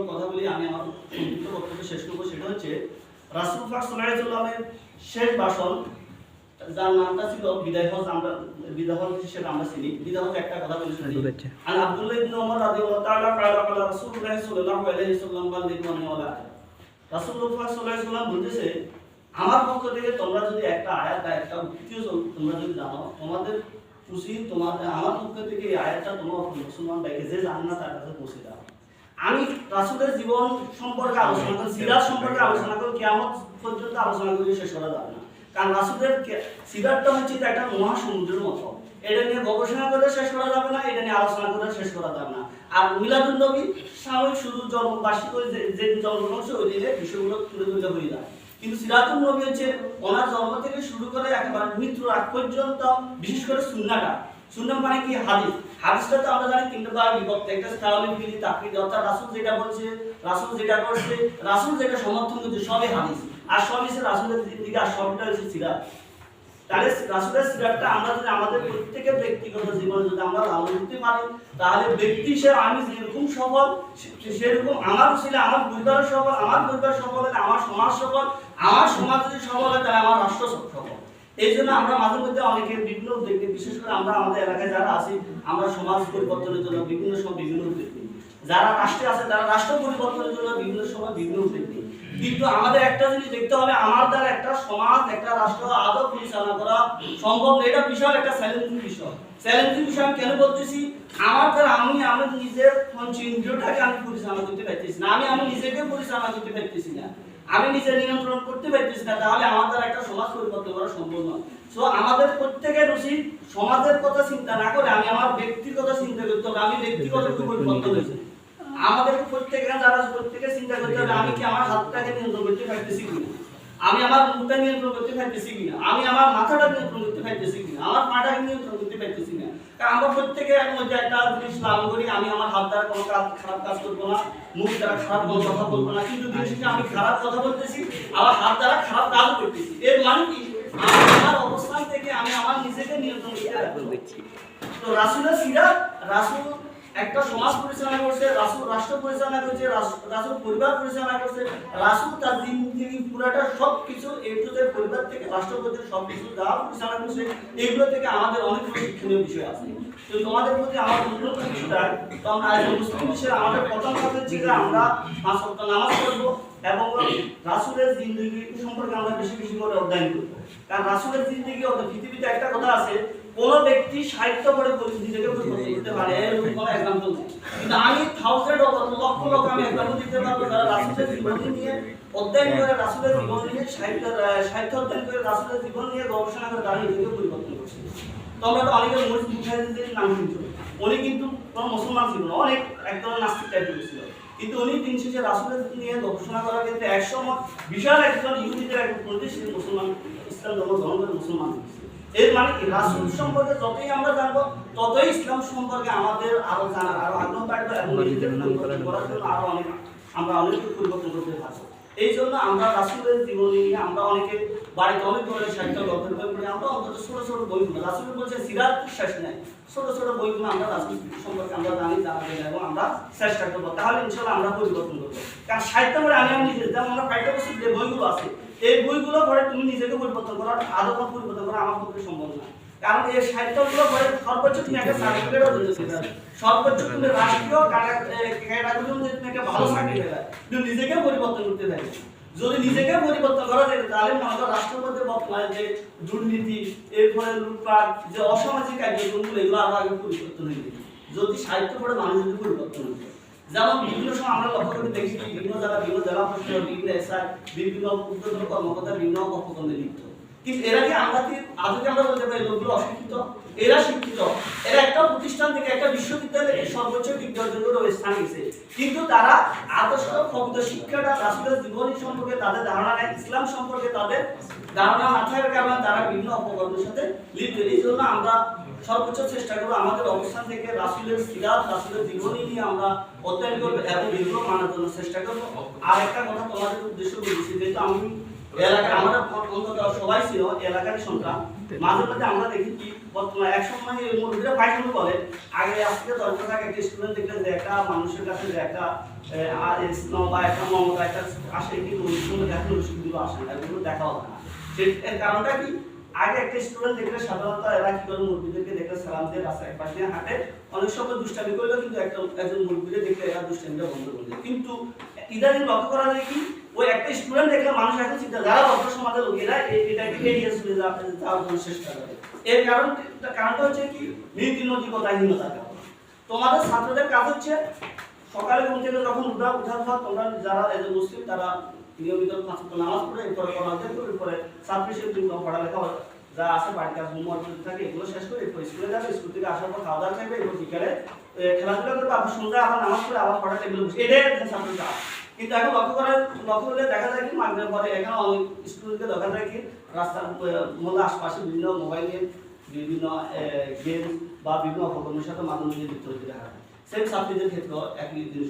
দুটো কথা বলি আমি আমার সংক্ষিপ্ত বক্তব্য শেষ করব। সেটা হচ্ছে রাসুল পাক সাল্লামের শেষ ভাষণ যার নামটা ছিল বিদায় হজ আমরা বিদায় হজ হিসেবে আমরা চিনি। বিদায় হজ একটা কথা বলে শুনি। আর আব্দুল্লাহ ইবনে ওমর রাদিয়াল্লাহু তাআলা কালা কালা রাসূলুল্লাহ সাল্লাল্লাহু আলাইহি সাল্লাম বাল্লিগু আন্নি ওয়ালা রাসূলুল্লাহ সাল্লাল্লাহু আলাইহি সাল্লাম বলতেছে আমার পক্ষ থেকে তোমরা যদি একটা আয়াত বা একটা উক্তিও তোমরা যদি জানো তোমাদের খুশি তোমাদের আমার পক্ষ থেকে এই আয়াতটা তোমরা মুসলমান ভাইকে যে জান না তার কাছে পৌঁছে দাও। আমি রাসূলের জীবন সম্পর্কে আলোচনা করি সিরাত সম্পর্কে আলোচনা করি কিয়ামত পর্যন্ত আলোচনা করি শেষ করা যাবে না। কারণ রাসূলের সিরাতটা হচ্ছে একটা মহাসমুদ্রের মতো। এটা নিয়ে গবেষণা করে শেষ করা যাবে না এটা নিয়ে আলোচনা করে শেষ করা যাবে না। আর মিলাদুল নবী সাময়িক শুধু জন্মবার্ষিক যে যে জন্মদিন ওই দিনে বিষয়গুলো তুলে ধরতে হয়ে যায়। কিন্তু সিরাতুল নবী হচ্ছে ওনার জন্ম থেকে শুরু করে একেবারে মৃত্যুর আগ পর্যন্ত বিশেষ করে সুন্নাটা সুন্না মানে কি? হাদিস। হাদিসটা তো আমরা জানি তিনটা ভাগে বিভক্ত। একটা স্থায়ী ফিলি তাকরিদ অর্থাৎ রাসূল যেটা বলছে, রাসূল যেটা করছে, রাসূল যেটা সমর্থন করছে, সবই হাদিস। আর সব হচ্ছে রাসূলের দিকে আর সবটা হচ্ছে সিরাত। তাহলে রাসূলের সিরাতটা আমরা যদি আমাদের প্রত্যেকের ব্যক্তিগত জীবনে যদি আমরা লালন করতে পারি, তাহলে ব্যক্তি হিসেবে আমি যেরকম সফল সেরকম আমার ছিল, আমার পরিবারের সফল, আমার পরিবার সফল, আমার সমাজ সফল, আমার সমাজ যদি সফল হয়, তাহলে আমার রাষ্ট্র সফল। এই জন্য আমরা মাঝে মধ্যে অনেকে বিভিন্ন উদ্যোগ বিশেষ করে আমরা আমাদের এলাকায় যারা আছি, আমরা সমাজ পরিবর্তনের জন্য বিভিন্ন সময় বিভিন্ন উদ্যোগ। যারা রাষ্ট্রে আছে, তারা রাষ্ট্র পরিবর্তনের জন্য বিভিন্ন সময় বিভিন্ন উদ্যোগ। কিন্তু আমাদের একটা জিনিস দেখতে হবে, আমার দ্বারা একটা সমাজ, একটা রাষ্ট্র আদৌ পরিচালনা করা সম্ভব এটা বিশাল একটা চ্যালেঞ্জিং বিষয়। চ্যালেঞ্জিং বিষয় আমি কেন বলতেছি? আমার দ্বারা আমি আমার নিজের আমি পরিচালনা করতে পারতেছি না। আমি আমি নিজেকে পরিচালনা করতে পারতেছি না। আমি নিজে নিয়ন্ত্রণ করতে পারতেছি না তাহলে আমার দ্বারা একটা সমাজ পরিবর্তন করা সম্ভব নয়। সো আমাদের প্রত্যেকের উচিত সমাজের কথা চিন্তা না করে আমি আমার ব্যক্তিগত চিন্তা করতে হবে আমি ব্যক্তিগত পরিবর্তন হয়েছে আমাদের প্রত্যেকের যারা প্রত্যেকে চিন্তা করতে হবে আমি কি আমার হাতটাকে নিয়ন্ত্রণ করতে পারতেছি কিনা? আমি আমার মুখটা নিয়ন্ত্রণ করতে পারতেছি কিনা? আমি আমার মাথাটা নিয়ন্ত্রণ করতে পারতেছি কিনা? আমার পাটাকে নিয়ন্ত্রণ করতে পারতেছি না কারণ আমরা প্রত্যেকের মধ্যে একটা জিনিস লাভ করি আমি আমার হাত দ্বারা কোনো খারাপ কাজ করব না, মুখ দ্বারা খারাপ কোনো কথা বলব না, কিন্তু শেষে আমি খারাপ কথা বলতেছি আমার হাত দ্বারা খারাপ কাজ করতেছি। এর মানে কি? আমার অবস্থান থেকে আমি আমার নিজেকে নিয়ন্ত্রণ তো রাসূলের সিরাত রাসূল একটা সমাজ পরিচালনা করছে, রাসূল রাষ্ট্র পরিচালনা করছে, রাস- রাসূল পরিবার পরিচালনা করছে, রাসূল তার জিন্দেগি পুরাটা সব কিছু এ টু জেড পরিবার থেকে রাষ্ট্র সব কিছু পরিচালনা করছে, এগুলো থেকে আমাদের অনেক শিক্ষণীয় বিষয় আছে। তো তোমাদের প্রতি আমার অনুরোধ কিছুটা, তো আমরা আজ হিসেবে আমাদের প্রথম হচ্ছে যে আমরা পাঁচ ওয়াক্ত নামাজ পড়ব এবং রাসূলের জিন্দেগি সম্পর্কে আমরা বেশি বেশি করে অধ্যয়ন করব। কারণ রাসূলের জিন্দেগি অত পৃথিবীতে একটা কথা আছে, কোন ব্যক্তি সাহিত্য পড়ে নিজেকে করতে পারে এর কোনো এক্সাম্পল নেই। কিন্তু আমি থাউজেন্ড লক্ষ লক্ষ আমি এক্সাম্পল দিতে পারব যারা রাসূলের জীবনী নিয়ে অধ্যয়ন করে, রাসূলের জীবন নিয়ে সাহিত্য সাহিত্য অধ্যয়ন করে, রাসূলের জীবন নিয়ে গবেষণা করে তারা নিজেকে পরিবর্তন করছে। তোমরা তো অনেকে মুখার্জির নাম শুনছো। উনি কিন্তু কোনো মুসলমান ছিল না অনেক একদম নাস্তিক টাইপের ছিল। কিন্তু উনি দিন শেষে রাসূলের নিয়ে গবেষণা করার ক্ষেত্রে একসময় বিশাল একজন ইহুদিদের একজন প্রতিষ্ঠিত মুসলমান ইসলাম ধর্ম গ্রহণ করে মুসলমান এর মানে কি? রাসূল সম্পর্কে যতই আমরা জানব ততই ইসলাম সম্পর্কে আমাদের আরও জানার আরও আগ্রহ বাড়বে এবং করার জন্য আরও অনেক আমরা অনেক পরিবর্তন করতে পারব। এই জন্য আমরা রাসূলের জীবনী নিয়ে আমরা অনেকে বাড়িতে অনেক ধরনের সাহিত্য গল্পের বই পড়ি, আমরা অন্তত ছোট ছোট বইগুলো রাসূল বলছে, সিরাত শেষ নেই। ছোট ছোট বইগুলো আমরা রাসূল সম্পর্কে আমরা জানি জানাতে যাই এবং আমরা চেষ্টা করব। তাহলে ইনশাল্লাহ আমরা পরিবর্তন করব। কারণ সাহিত্য পড়ে আমি আমি নিজে, যেমন আমরা কয়েকটা বছর যে বইগুলো আছে, এই বইগুলো পড়ে তুমি নিজেকে পরিবর্তন করার আদৌ পরিবর্তন করা আমার পক্ষে সম্ভব না কারণ এই সাহিত্যগুলো পড়ে সর্বোচ্চ তুমি একটা সার্টিফিকেটও দিতে সর্বোচ্চ তুমি রাষ্ট্রীয় তুমি একটা ভালো সার্টিফিকেট তুমি নিজেকে পরিবর্তন করতে পারবে। যদি নিজেকে পরিবর্তন করা যায়, তাহলে মনে করো বর্তমানে যে দুর্নীতি, এরপরে লুটপাট, যে অসামাজিক কার্যক্রমগুলো এগুলো আগে পরিবর্তন হয়ে যদি সাহিত্য পড়ে মানুষ যদি পরিবর্তন হয়ে যেমন বিভিন্ন সময় আমরা লক্ষ্য করে দেখি বিভিন্ন জায়গা বিভিন্ন জেলা প্রশাসক, বিভিন্ন এসআই বিভিন্ন কর্মকর্তা বিভিন্ন লিপ্ত। কিন্তু এরা কি আমরা কি আজকে আমরা বলতে পারি লোকগুলো অশিক্ষিত? এরা শিক্ষিত। এরা একটা প্রতিষ্ঠান থেকে একটা বিশ্ববিদ্যালয় থেকে সর্বোচ্চ করে স্থান গেছে কিন্তু তারা আদর্শ প্রকৃত শিক্ষাটা রাসূলের জীবনী সম্পর্কে, তাদের ধারণা নেই, ইসলাম সম্পর্কে, তাদের ধারণা না থাকার কারণে তারা বিভিন্ন অপকর্মের সাথে লিপ্ত। এই জন্য আমরা সর্বোচ্চ চেষ্টা করব আমাদের অবস্থান থেকে রাসূলের সিরাত, রাসূলের জীবনী নিয়ে আমরা অধ্যয়ন করব এবং এগুলো মানার জন্য চেষ্টা করব। আর একটা কথা তোমাদের উদ্দেশ্য বলেছি, যেহেতু আমি এলাকার আমাদের অন্তত সবাই ছিল, এলাকার সন্তান মাঝে মাঝে আমরা দেখি কি, বর্তমানে এক সময় মুরগিরা পাইখানো করে, আগে আজকে বছর আগে একটা স্টুডেন্ট দেখলে একটা মানুষের কাছে একটা আর বা একটা মমতা একটা আসে, কিন্তু ওই সময় দেখা অনুষ্ঠানগুলো আসে না, এগুলো দেখা হবে না। এর কারণটা কি? আগে একটা স্টুডেন্ট দেখলে সাধারণত এরা কি করে মুরগিদেরকে দেখলে সালাম দিয়ে রাস্তায় এক পাশে হাঁটে। অনেক সময় দুষ্টামি করলেও কিন্তু একটা, একজন মুরগিদের দেখলে এরা দুষ্টামিটা বন্ধ করে কিন্তু ইদানিং লক্ষ্য করা যায় কি? ওই একটা স্টুডেন্ট দেখলে মানুষ এখন চিন্তা যারা ভদ্র সমাজের লোকেরা এটাকে এড়িয়ে চলে যাওয়ার জন্য চেষ্টা করে এর কারণ কারণটা হচ্ছে কি? নীতি নৈতিকতাহীনতার কারণ। তোমাদের ছাত্রদের কাজ হচ্ছে, সকালে ঘুম থেকে যখন উঠা উঠার পর তোমরা যারা যে মুসলিম, তারা নিয়মিত নামাজ পড়ে এরপরে পড়া যায় তো এরপরে ছাত্রী হিসেবে পড়ালেখা যা আছে বাড়ির কাজ হোমওয়ার্ক যদি থাকে, এগুলো শেষ করে, এরপর স্কুলে যাবে স্কুল থেকে আসার পর খাওয়া দাওয়া থাকবে, এরপর বিকালে খেলাধুলা করবে, আবার সন্ধ্যায় আবার নামাজ পড়ে, আবার পড়া বসে এটাই ছাত্রের কাজ। কিন্তু এখন লক্ষ্য করে লক্ষ্য করলে দেখা যায় কি মাগরের পরে এখানে অনেক স্টুডেন্টকে দেখা যায় কি, রাস্তার মহল্লা আশপাশে বিভিন্ন মোবাইল বিভিন্ন গেম বা বিভিন্ন অপকর্মের সাথে মানুষ যুক্ত হতে দেখা যায়। সেম ছাত্রীদের ক্ষেত্রেও একই জিনিস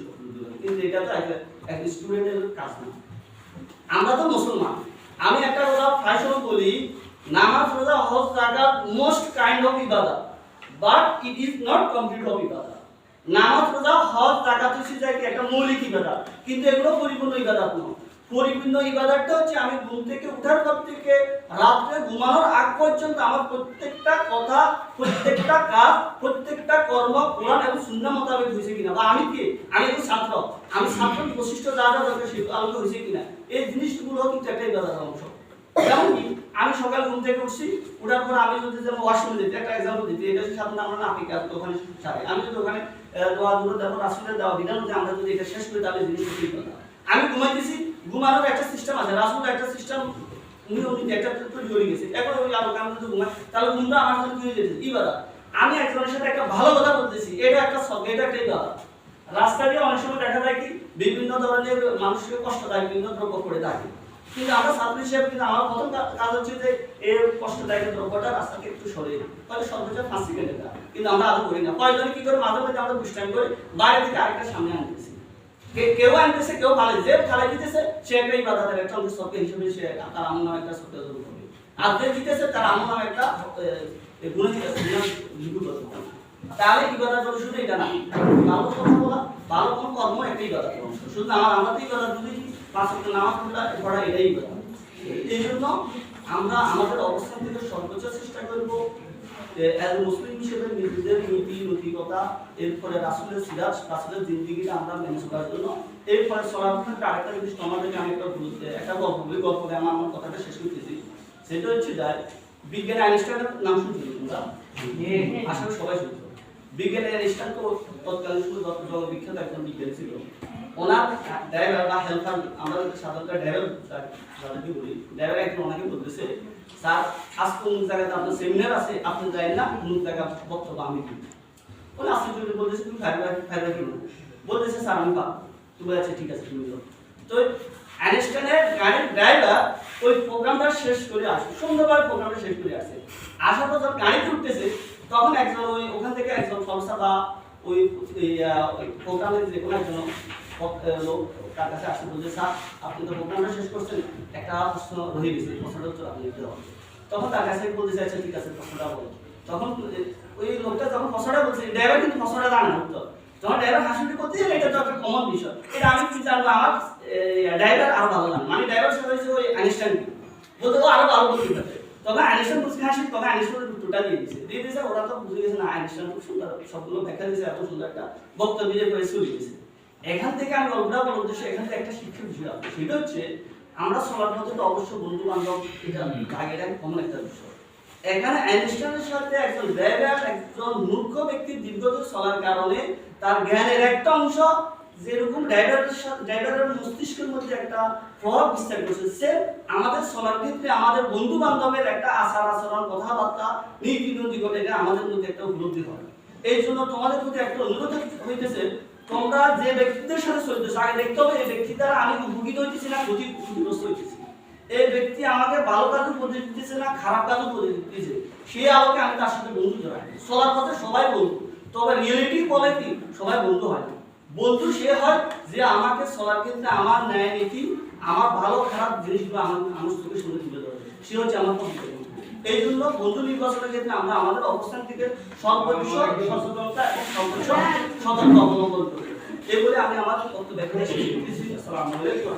কিন্তু এটা তো এক- স্টুডেন্টের কাজ না। আমরা তো মুসলমান। আমি একটা কথা সময় বলি, নামাজ রোজা হজ জাকাত মোস্ট কাইন্ড অফ ইবাদত but it is not complete of ইবাদত। নামাজ রোজা, হজ জাকাত যে একটা মৌলিক ইবাদত। কিন্তু এগুলো পরিপূর্ণ ইবাদত নয়। পরিপূর্ণ ইবাদতটা হচ্ছে আমি ঘুম থেকে উঠার পর থেকে রাত্রে ঘুমানোর আগ পর্যন্ত আমার প্রত্যেকটা কথা, প্রত্যেকটা কাজ, প্রত্যেকটা কর্ম, কোরআন এবং শূন্য মোতাবেক হয়েছে কিনা? বা আমি কি? আমি একজন ছাত্র। আমি ছাত্র বৈশিষ্ট্য যা যা দরকার সেগুলো আলোকে হয়েছে কিনা? এই জিনিসগুলো কিন্তু একটা ইবাদতের অংশ। যেমন আমি সকাল ঘুম থেকে উঠছি, উঠার পর আমি যদি যেমন ওয়াশরুমে যেতে, একটা এক্সাম্পল দিতে, এটা হচ্ছে সাধারণত আমরা নাপিকা তো ওখানে আমি যদি ওখানে দোয়া দেবো রাসুলের দেওয়া বিধান যে আমরা যদি এটা শেষ করি তাহলে ঠিক কথা আমি ঘুমানোর একটা সিস্টেম আছে একটা সিস্টেম উনি উনি একটা তৈরি করে গেছে। এখন ওই আলোকে আমি যদি ঘুমাই, তাহলে ঘুমটা আমার সাথে কি হয়ে যেতে ইবাদত আমি একজনের সাথে একটা ভালো কথা বলতেছি, এটা একটা সব এটা একটা ইবাদত। রাস্তা দিয়ে অনেক সময় দেখা যায় কি, বিভিন্ন ধরনের মানুষকে কষ্ট দেয়, বিভিন্ন দ্রব্য করে থাকে কিন্তু আমরা ছাত্র হিসেবে কিন্তু আমার প্রথম কাজ হচ্ছে যে এই কষ্টদায়ক দ্রব্যটা রাস্তাকে একটু সরিয়ে তাহলে সর্বোচ্চ ফাঁসি কেটে দেয় কিন্তু আমরা আদৌ করি না। কয়েকজনে কি করে মাঝে মাঝে আমরা দুষ্টামি করে বাইরে থেকে আরেকটা সামনে আনতেছি। কেউ আনতেছে, কেউ ফালে যে ফালে দিতেছে, সে একটা ইবাদতের একটা অংশ সত্য হিসেবে সে তার আমার নামে একটা সত্য জরুরি করবে। আর যে দিতেছে, তার আমার নামে একটা গুণ দিতেছে। লিপিবদ্ধ। তাহলে ইবাদত বলে শুধু এটা না। ভালো কথা বলা, ভালো কোন কর্ম একটা ইবাদত অংশ শুধু আমার তো ইবাদত যদি পাঁচ ওয়াক্ত নামাজ পড়া পড়া এটাই ইবাদত এই জন্য আমরা আমাদের অবস্থান থেকে সর্বোচ্চ চেষ্টা করব অ্যাজ মুসলিম হিসেবে নিজেদের নীতি নৈতিকতা এরপরে রাসুলের সিরাজ রাসুলের জিন্দিগিটা আমরা মেনে চলার জন্য। এরপরে চলার ক্ষেত্রে আরেকটা জিনিস তোমাদেরকে আমি একটা বলতে একটা গল্প বলি গল্প দিয়ে আমার কথাটা শেষ করতেছি। সেটা হচ্ছে যে বিজ্ঞানী আইনস্টাইনের নাম শুনছি তোমরা? আশা করি সবাই শুনছো। বিজ্ঞানী আইনস্টাইন তো তৎকালীন সময় যত জগবিখ্যাত একজন বিজ্ঞানী ছিল। ওনার ড্রাইভার বা হেল্পার আমরা সাধারণত ড্রাইভার যাদেরকে বলি ড্রাইভার একজন ওনাকে বলতেছে, স্যার আজকে অমুক জায়গাতে আপনার সেমিনার আছে, আপনি যাই না, অমুক জায়গা বক্তব্য আমি দিই। বলে আসতে যদি বলতেছে, তুমি ফাইবার ফাইবার কিনো? বলতেছে, স্যার, আমি পাবো। তুমি আচ্ছা ঠিক আছে, তুমি তো আইনস্টাইনের গাড়ির ড্রাইভার ওই প্রোগ্রামটা শেষ করে আসে সুন্দরভাবে প্রোগ্রামটা শেষ করে আসে। আসার পর যখন গাড়িতে উঠতেছে, তখন একজন ওই, ওখান থেকে একজন ফলসা বা ওই প্রোগ্রামের যে কোনো একজন হবে। তখন তখন ওই লোকটা যখন বলছে, ড্রাইভার কিন্তু যখন করতে আমি কি আমার ড্রাইভার আরও ভালো মানে ড্রাইভার ওই আরও ভালো তখন আইনস্টাইনের উত্তরটা দিয়ে দিয়েছে। দিয়ে দিয়েছে, ওরা তো বুঝে গেছে, না, আইনস্টাইন খুব সুন্দর, সবগুলো ব্যাখ্যা দিয়েছে, এত সুন্দর একটা বক্তব্য দিয়ে গেছে। এখান থেকে আমরা বলার উদ্দেশ্য এখান থেকে একটা শিক্ষা বিষয় আছে। সেটা হচ্ছে, আমরা সবার মধ্যে তো অবশ্য বন্ধু বান্ধব এটা আগে কমন একটা বিষয়। এখানে আইনস্টাইনের সাথে একজন ড্রাইভার একজন মূর্খ ব্যক্তির দীর্ঘদিন চলার কারণে তার জ্ঞানের একটা অংশ, যেরকম ড্রাইভারের সাথে ড্রাইভারের মস্তিষ্কের মধ্যে একটা প্রভাব বিস্তার করছে। সে আমাদের চলার ক্ষেত্রে আমাদের বন্ধু বান্ধবের একটা আচার আচরণ, কথাবার্তা নীতি নৈতিকতা এটা আমাদের মধ্যে একটা উপলব্ধি হয়। এই জন্য তোমাদের প্রতি একটা অনুরোধ হইতেছে তোমরা যে ব্যক্তিদের সাথে চলতেছো আগে দেখতে হবে, এই ব্যক্তি দ্বারা আমি উপকৃত হইতেছি না ক্ষতি ক্ষতিগ্রস্ত হইতেছি। এই ব্যক্তি আমাকে ভালো কাজ উপদেশ দিতেছে না, খারাপ কাজ উপদেশ দিতেছে সেই আলোকে আমি তার সাথে বন্ধু জড়াই চলার পথে সবাই বন্ধু, তবে রিয়েলিটি বলে কি, সবাই বন্ধু হয় না। বন্ধু সে হয় যে আমাকে চলার ক্ষেত্রে আমার ন্যায় নীতি, আমার ভালো খারাপ জিনিসগুলো আমার আমার চোখের সামনে তুলে ধরবে সে হচ্ছে আমার বন্ধু। এই জন্য বন্ধু নির্বাচনের ক্ষেত্রে আমরা আমাদের অবস্থান থেকে সর্বোচ্চ সচেতনতা এবং সর্বোচ্চ সতর্ক অবলম্বন করি। এই বলে আমি আমার বক্তব্য শেষ করতেছি আসসালামু আলাইকুম।